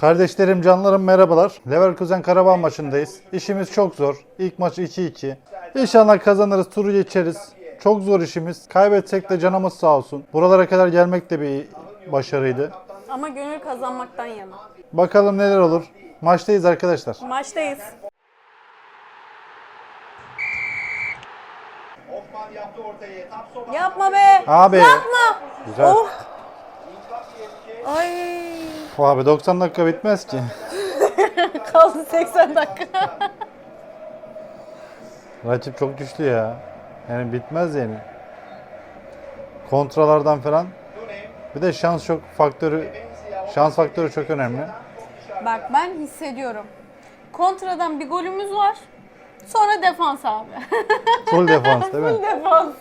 Kardeşlerim, canlarım merhabalar. Leverkusen Karabağ maçındayız. İşimiz çok zor. İlk maç 2-2. İnşallah kazanırız, turu geçeriz. Çok zor işimiz. Kaybetsek de canımız sağ olsun. Buralara kadar gelmek de bir başarıydı. Ama gönül kazanmaktan yana. Bakalım neler olur. Maçtayız arkadaşlar. Maçtayız. Yapma be. Abi. Yapma. Güzel. Oh. Ay. Bu abi 90 dakika bitmez ki. Kaldı 80 dakika. Rakip çok güçlü ya. Yani bitmez yani. Kontralardan falan. Bir de şans çok faktörü şans faktörü çok önemli. Bak ben hissediyorum. Kontradan bir golümüz var. Sonra defans abi. Full defans değil mi? defans.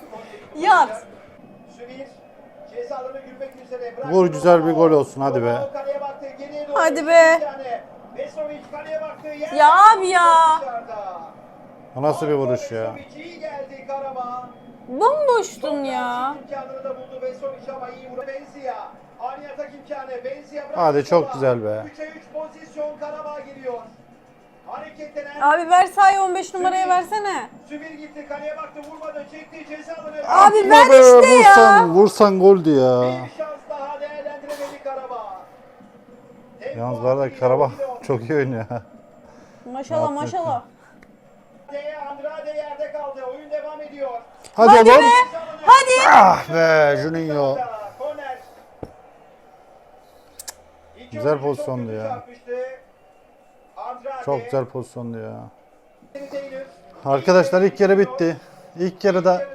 Yat. Vur güzel bir gol olsun hadi be. Hadi be. Ya abi ya. O nasıl bir vuruş ya? Bomboştun ya. İmkanını da buldu Vesovic ama iyi vurdu. Benzia. Ani atak imkanı. Benzia bıraktı Hadi çok güzel be. 3'e 3 pozisyon Karabağ geliyor. Hareketlenen. Abi Versay 15 numaraya versene. Sübir gitti kaleye baktı vurmadı çekti ceza alanı. Abi ver Atma be, işte ya. vursan, vursan goldü ya. Bir şans daha değerlendiremedi Karabağ. Tempo Yalnız arada atıyor, Karabağ çok iyi oynuyor. Maşallah maşallah. Andrade, yerde kaldı. Oyun devam ediyor. Hadi, Hadi oğlum. be. Hadi. Ah be Juninho. Güzel pozisyondu ya. çarpıştı. Çok güzel pozisyondu ya. Arkadaşlar ilk yarı bitti. İlk yarıda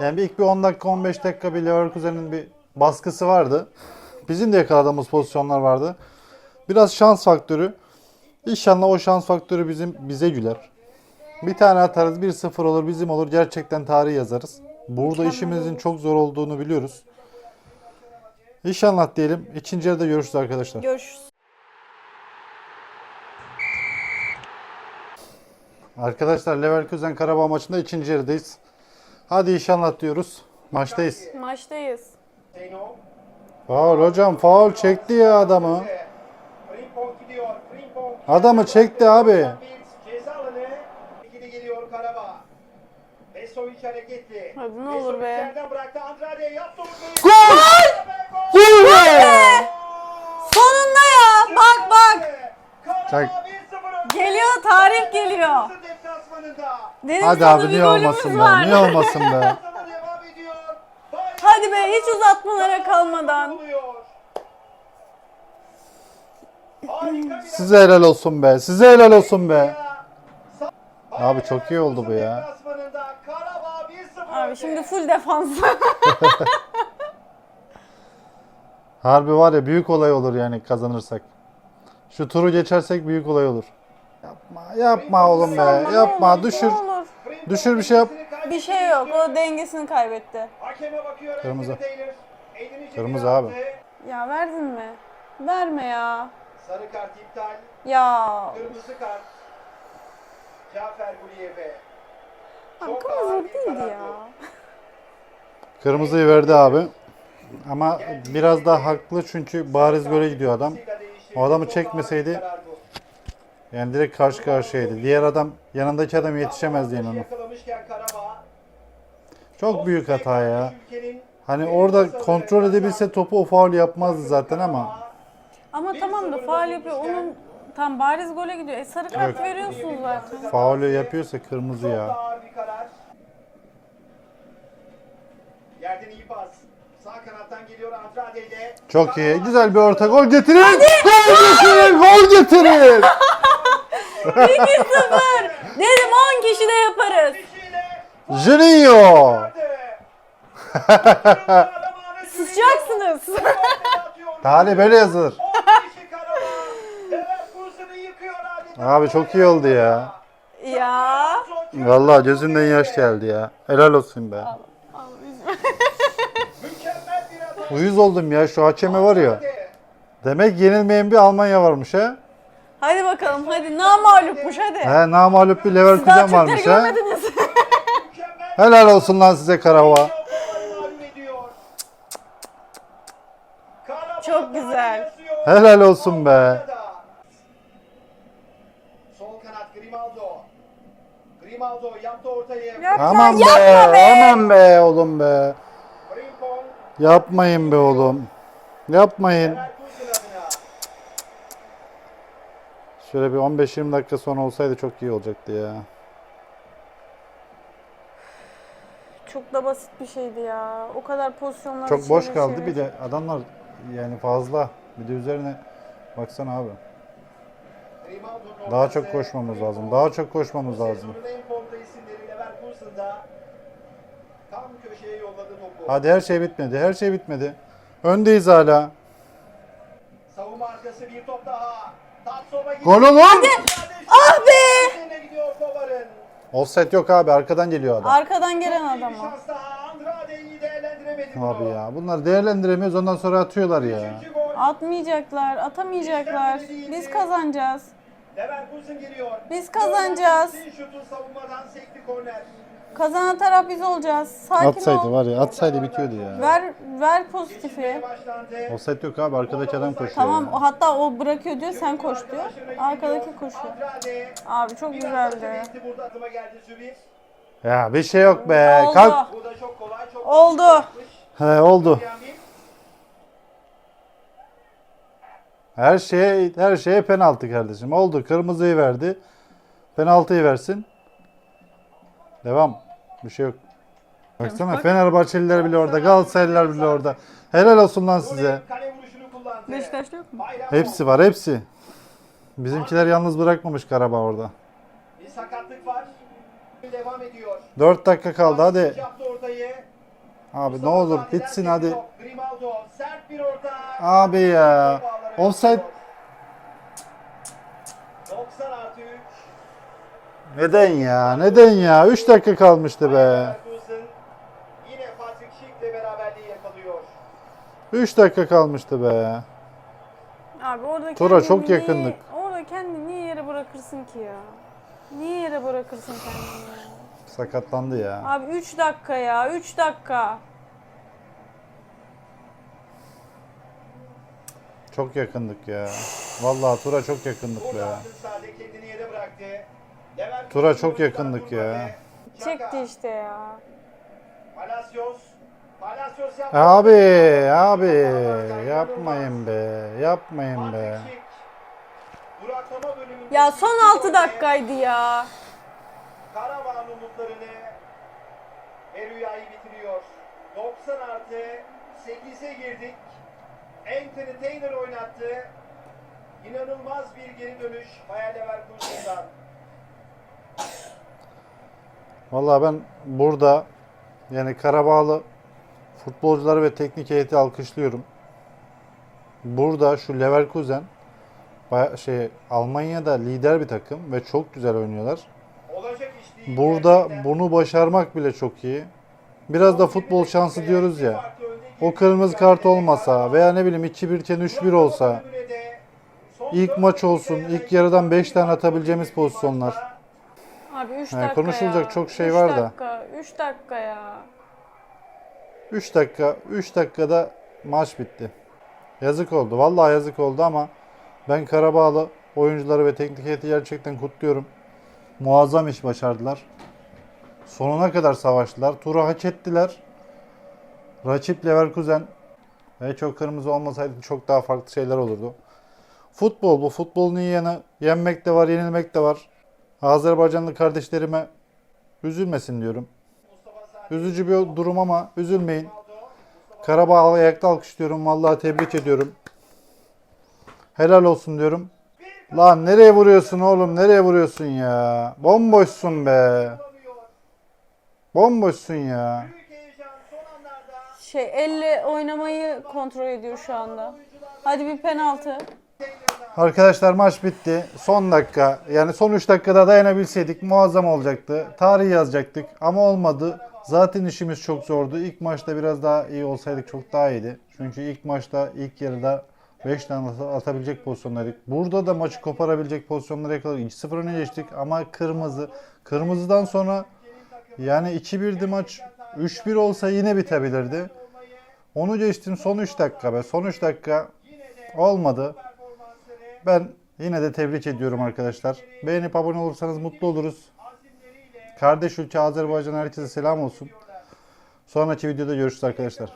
yani bir ilk bir 10 dakika 15 dakika bir Leverkusen'in bir baskısı vardı. Bizim de yakaladığımız pozisyonlar vardı. Biraz şans faktörü. İnşallah o şans faktörü bizim bize güler. Bir tane atarız 1-0 olur bizim olur gerçekten tarih yazarız. Burada işimizin çok zor olduğunu biliyoruz. İnşallah diyelim. İkinci yarıda görüşürüz arkadaşlar. Görüşürüz. Arkadaşlar Leverkusen Karabağ maçında ikinci yarıdayız. Hadi inşallah diyoruz. Maçtayız. Maçtayız. Faul hocam faul çekti ya adamı. Adamı çekti abi. Hadi ne olur be. Gol! Gol! Be! Sonunda ya. Bak bak. Karabağ Çak. 1-0 önde. Geliyor tarih geliyor. Deplasmanında. Deniz Hadi abi niye olmasın var. be? Niye olmasın be? Hadi be hiç uzatmalara kalmadan. oluyor. Harika bir Size helal olsun be. Size helal olsun be. Abi çok iyi oldu bu ya. Deplasmanında Karabağ 1-0 Abi şimdi full defans. Harbi var ya büyük olay olur yani kazanırsak. Şu turu geçersek büyük olay olur. Yapma yapma oğlum be. Yapma düşür. Ne olur. Düşür bir şey yap. Bir şey yok. O dengesini kaybetti. Hakeme bakıyor. Kırmızı. Anthony Taylor. Elini Kırmızı abi. attı. Ya verdin mi? Verme ya. Sarı kart iptal. Ya. Kırmızı kart. Cafer Guliyev'e. Abi Çok ağır kırmızı bir değildi karar ya. bu. Kırmızıyı verdi abi. Ama biraz daha haklı çünkü bariz göre gidiyor adam. O adamı Çok ağır bir çekmeseydi karar bu. Yani direkt karşı karşıyaydı. Diğer adam yanındaki adam yetişemezdi yani. Çok büyük hata ya. Hani orada kontrol edebilse topu o faul yapmazdı zaten ama Ama tamam da faal yapıyor. Onun tam bariz gole gidiyor. E sarı kart veriyorsunuz zaten. faulü yapıyorsa kırmızı ya. ağır bir karar. Yerden iyi pas. Sağ kanattan geliyor Andrade ile. Çok iyi. Güzel bir orta gol getirin. Gol getirin. Gol getirin. 2-0. Dedim 10 kişi de yaparız. Juninho. Sıçacaksınız. Tarih böyle yazılır. Abi çok iyi oldu ya. ya. Vallahi gözünden yaş geldi ya. Helal olsun be. Uyuz oldum ya şu hakeme var ya. Demek yenilmeyen bir Almanya varmış ha. Hadi bakalım hadi. Namalupmuş hadi. He namalüp bir Leverkusen varmış ha. görmediniz. Helal olsun lan size Karahova. Çok güzel. Helal olsun be. Sol kanat Grimaldo. Grimaldo yaptı ortaya. Yapma, Aman be, yapma be. aman be oğlum be. Yapmayın be oğlum. Yapmayın. Şöyle bir 15-20 dakika sonra olsaydı çok iyi olacaktı ya. Çok da basit bir şeydi ya. O kadar pozisyonlar Çok boş çevir kaldı çevir. bir de adamlar yani fazla. Bir de üzerine baksana abi. Daha çok koşmamız lazım. Daha çok koşmamız lazım. Sezonun en formda isimleri Leverkusen'da. Tam köşeye yolladı topu. Hadi her şey bitmedi. Her şey bitmedi. Öndeyiz hala. Savunma arkası bir top daha. Tatsova gitti. Gol lan! Ah be! Offset yok abi. Arkadan geliyor adam. Arkadan gelen bunu. Abi ya. Bunlar değerlendiremiyoruz. Ondan sonra atıyorlar ya. Atmayacaklar, atamayacaklar. Biz kazanacağız. Leverkusen geliyor. Biz kazanacağız. Kazanan taraf biz olacağız. Sakin Atsaydı ol. var ya. Atsaydı bitiyordu ya. Ver ver pozitifi. Başlandı. Offset yok abi. Arkadaki adam koşuyor. Tamam o hatta o bırakıyor diyor sen koş diyor. Arkadaki koşuyor. Abi çok güzeldi. Burada geldi Zübir. Ya bir şey yok be. Oldu. Kalk. Bu da çok kolay. Çok Oldu. kolay yapmış. He oldu. Her şeye her şeye penaltı kardeşim. Oldu. Kırmızıyı verdi. Penaltıyı versin. Devam. Bir şey yok. Baksana Fenerbahçeliler bile orada, Galatasaraylılar bile orada. Helal olsun lan size. Beşiktaş'ta yok mu? Hepsi var, hepsi. Bizimkiler yalnız bırakmamış Karabağ orada. Bir sakatlık var. Devam ediyor. 4 dakika kaldı hadi. Yaptı ortayı. Abi ne olur bitsin hadi. top. Grimaldo sert bir orta. Abi ya. Offside neden ya? Neden ya? 3 dakika kalmıştı be. Yine Patrick Schick'le beraberliği yakalıyor. 3 dakika kalmıştı be. Abi orada kendini çok niye- yakındık. orada kendini niye yere bırakırsın ki ya? Niye yere bırakırsın kendini ya? Sakatlandı ya. Abi 3 dakika ya 3 dakika. Çok yakındık ya. Vallahi Tura çok yakındık be. Burada Sade kendini yere bıraktı. Tura çok yakındık ya. Çekti işte ya. Palacios. Palacios yaptı. Abi, abi yapmayın be. Yapmayın be. Ya son ikinci 6 golde dakikaydı ya. Karabağ'ın umutlarını ve rüyayı bitiriyor. 90 artı 8'e girdik. Anthony Taylor oynattı. İnanılmaz bir geri dönüş Bayer Leverkusen'dan. Vallahi ben burada yani Karabağlı futbolcuları ve teknik heyeti alkışlıyorum. Burada şu Leverkusen şey Almanya'da lider bir takım ve çok güzel oynuyorlar. Burada bunu başarmak bile çok iyi. Biraz da futbol şansı diyoruz ya. O kırmızı kart olmasa veya ne bileyim 2-1 iken 3-1 olsa ilk maç olsun, ilk yarıdan 5 tane atabileceğimiz pozisyonlar. Abi 3 Yani dakika konuşulacak ya. çok şey Üç var da. dakika, 3 dakika ya. 3 dakika, 3 dakikada maç bitti. Yazık oldu. Vallahi yazık oldu ama ben Karabağlı oyuncuları ve teknik heyeti gerçekten kutluyorum. Muazzam iş başardılar. Sonuna kadar savaştılar. Turu hak ettiler. Rakip Leverkusen ve çok kırmızı olmasaydı çok daha farklı şeyler olurdu. Futbol bu. Futbolun iyi yanı yenmek de var, yenilmek de var. Azerbaycanlı kardeşlerime üzülmesin diyorum. Üzücü bir durum ama üzülmeyin. Karabağ'ı ayakta alkışlıyorum. Vallahi tebrik ediyorum. Helal olsun diyorum. Lan nereye vuruyorsun oğlum? Nereye vuruyorsun ya? Bomboşsun be. Bomboşsun ya. Şey elle oynamayı kontrol ediyor şu anda. Hadi bir penaltı. Arkadaşlar maç bitti. Son dakika. Yani son 3 dakikada dayanabilseydik muazzam olacaktı. Tarih yazacaktık ama olmadı. Zaten işimiz çok zordu. İlk maçta biraz daha iyi olsaydık çok daha iyiydi. Çünkü ilk maçta ilk yarıda 5 tane at- atabilecek pozisyondaydık. Burada da maçı koparabilecek pozisyonlara yakaladık. 2-0 öne geçtik ama kırmızı. Kırmızıdan sonra yani 2-1'di maç. 3-1 olsa yine bitebilirdi. Onu geçtim son 3 dakika be. Son 3 dakika olmadı. Ben yine de tebrik ediyorum arkadaşlar. Beğenip abone olursanız mutlu oluruz. Kardeş ülke Azerbaycan herkese selam olsun. Sonraki videoda görüşürüz arkadaşlar.